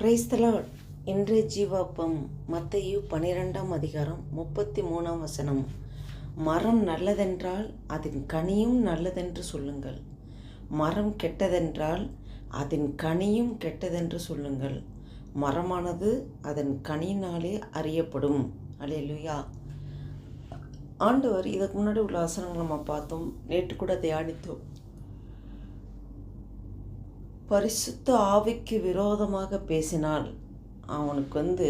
Praise the Lord இன்றைய ஜீவாப்பம் மத்தையு பனிரெண்டாம் அதிகாரம் முப்பத்தி மூணாம் வசனம். மரம் நல்லதென்றால் அதன் கனியும் நல்லதென்று சொல்லுங்கள். மரம் கெட்டதென்றால் அதன் கனியும் கெட்டதென்று சொல்லுங்கள். மரமானது அதன் கனியினாலே அறியப்படும். அலையலுயா ஆண்டவர் இதுக்கு முன்னாடி உள்ள வசனங்கள் நம்ம பார்த்தோம். நேற்று கூட தியானித்தோம். பரிசுத்த ஆவிக்கு விரோதமாக பேசினால் அவனுக்கு வந்து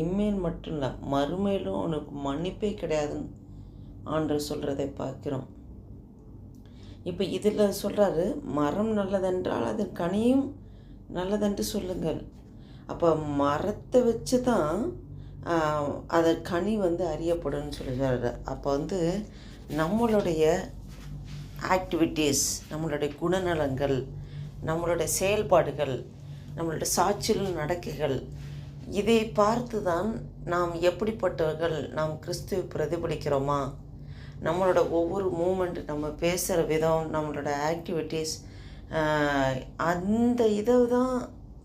இம்மேல் மட்டும் இல்லை மறுமையிலும் அவனுக்கு மன்னிப்பே கிடையாதுன்னு ஆண்டு சொல்கிறதை பார்க்கிறோம். இப்போ இதில் சொல்கிறாரு மரம் நல்லதென்றால் அது கனியும் நல்லதென்று சொல்லுங்கள். அப்போ மரத்தை வச்சு தான் அதை கனி வந்து அறியப்படும்னு சொல்கிறாரு அப்போ வந்து நம்மளுடைய ஆக்டிவிட்டீஸ் நம்மளுடைய குணநலங்கள் நம்மளுடைய செயல்பாடுகள் நம்மளுடைய சாட்சிகள் நடக்கைகள் இதை பார்த்து தான் நாம் எப்படிப்பட்டவர்கள் நாம் கிறிஸ்துவை பிரதிபலிக்கிறோமா? நம்மளோட ஒவ்வொரு மூமெண்ட் நம்ம பேசுகிற விதம் நம்மளோட ஆக்டிவிட்டீஸ் அந்த இதை தான்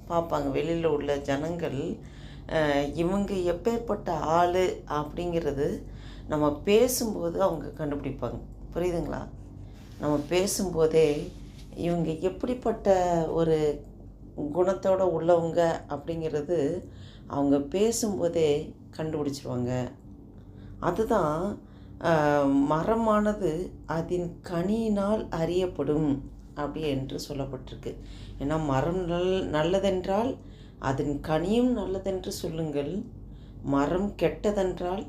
பார்ப்பாங்க. வெளியில் உள்ள ஜனங்கள் இவங்க எப்பேற்பட்ட ஆள் அப்படிங்கிறது நம்ம பேசும்போது அவங்க கண்டுபிடிப்பாங்க. புரியுதுங்களா? நம்ம பேசும்போதே இவங்க எப்படிப்பட்ட ஒரு குணத்தோடு உள்ளவங்க அப்படிங்கிறது அவங்க பேசும்போதே கண்டுபிடிச்சிருவாங்க. அதுதான் மரமானது அதன் கனியினால் அறியப்படும் அப்படி என்று சொல்லப்பட்டிருக்கு. ஏன்னா மரம் நல் நல்லதென்றால் அதன் கனியும் நல்லதென்று சொல்லுங்கள். மரம் கெட்டதென்றால்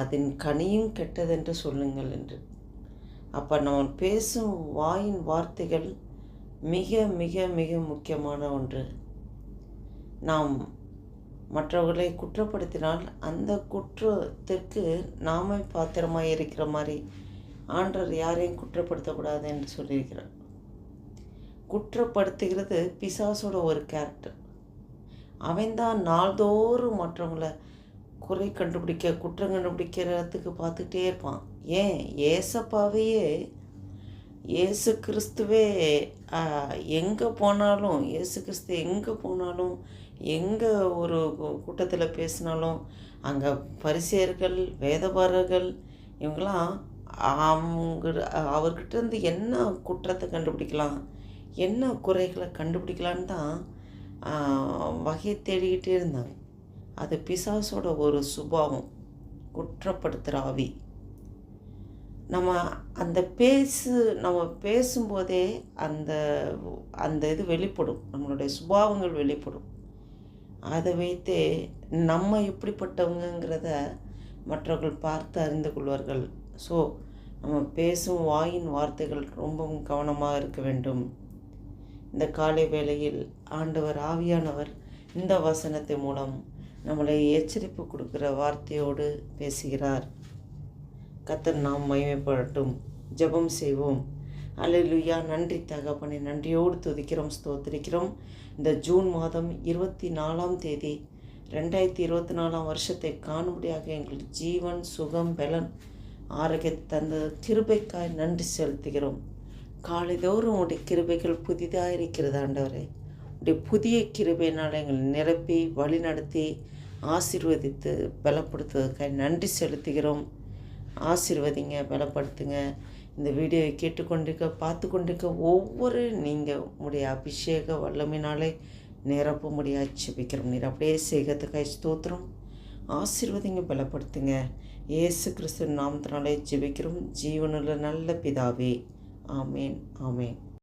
அதன் கனியும் கெட்டதென்று சொல்லுங்கள் என்று. அப்போ நம்ம பேசும் வாயின் வார்த்தைகள் மிக மிக மிக முக்கியமான ஒன்று. நாம் மற்றவர்களை குற்றப்படுத்தினால் அந்த குற்றத்திற்கு நாமே பாத்திரமாக இருக்கிற மாதிரி ஆண்டவர் யாரையும் குற்றப்படுத்தக்கூடாது என்று சொல்லியிருக்கிறார். குற்றப்படுத்துகிறது பிசாசோட ஒரு கேரக்டர் அவன்தான் நாள்தோறும் மற்றவங்கள குறை கண்டுபிடிக்க குற்றம் கண்டுபிடிக்கிறதுக்கு பார்த்துக்கிட்டே இருப்பான். ஏன்? ஏசப்பாவையே ஏசு கிறிஸ்துவே எங்கே போனாலும் ஏசு கிறிஸ்து எங்கே போனாலும் எங்கே ஒரு கூட்டத்தில் பேசினாலும் அங்கே பரிசெயர்கள் வேதபாரர்கள் இவங்களாம் அவங்க அவர்கிட்ட இருந்து என்ன குற்றத்தை கண்டுபிடிக்கலாம்? என்ன குறைகளை கண்டுபிடிக்கலான்னு தான் வகை தேடிக்கிட்டே இருந்தாங்க. அது பிசாசோட ஒரு சுபாவம் குற்றப்படுத்துகிற ஆவி. நம்ம அந்த பேசு நம்ம பேசும்போதே அந்த அந்த இது வெளிப்படும். நம்மளுடைய சுபாவங்கள் வெளிப்படும். அதை வைத்தே நம்ம எப்படிப்பட்டவங்கிறத மற்றவர்கள் பார்த்து அறிந்து கொள்வார்கள். ஸோ நம்ம பேசும் வாயின் வார்த்தைகள் ரொம்பவும் கவனமாக இருக்க வேண்டும். இந்த காலை வேளையில் ஆண்டவர் ஆவியானவர் இந்த வசனத்தை மூலம் நம்மளை எச்சரிப்பு கொடுக்குற வார்த்தையோடு பேசுகிறார். கத்தர் நாம் மகிமைப்படட்டும். ஜபம் செய்வோம். அலையிலுயா நன்றி தகப்பனை. நன்றியோடு துதிக்கிறோம் ஸ்தோத்திரிக்கிறோம். இந்த ஜூன் மாதம் இருபத்தி நாலாம் தேதி ரெண்டாயிரத்தி இருபத்தி நாலாம் வருஷத்தை காணும்படியாக எங்கள் ஜீவன் சுகம் பலன் ஆரோக்கியத்தை தந்த கிருபைக்காய் நன்றி செலுத்துகிறோம். காலைதோறும் உடைய கிருபைகள் புதிதாக இருக்கிறது ஆண்டவரே. உடைய புதிய கிருபையினால் எங்களை நிரப்பி வழி நடத்தி ஆசிர்வதித்து பலப்படுத்துவதற்காக நன்றி செலுத்துகிறோம். ஆசிர்வதிங்க பலப்படுத்துங்க. இந்த வீடியோவை கேட்டுக்கொண்டிருக்க பார்த்து கொண்டிருக்க ஒவ்வொரு நீங்கள் உடைய அபிஷேக வல்லமினாலே நிரப்ப முடியாது ஜெபிக்கிறோம் நீர் அப்படியே செய்கிறதுக்காக ஸ்தோத்திரம். ஆசிர்வதிங்க பலப்படுத்துங்க. ஏசு கிறிஸ்து நாமத்தினாலே ஜெபிக்கிறோம். ஜீவனுள்ள நல்ல பிதாவே. ஆமேன் ஆமேன்.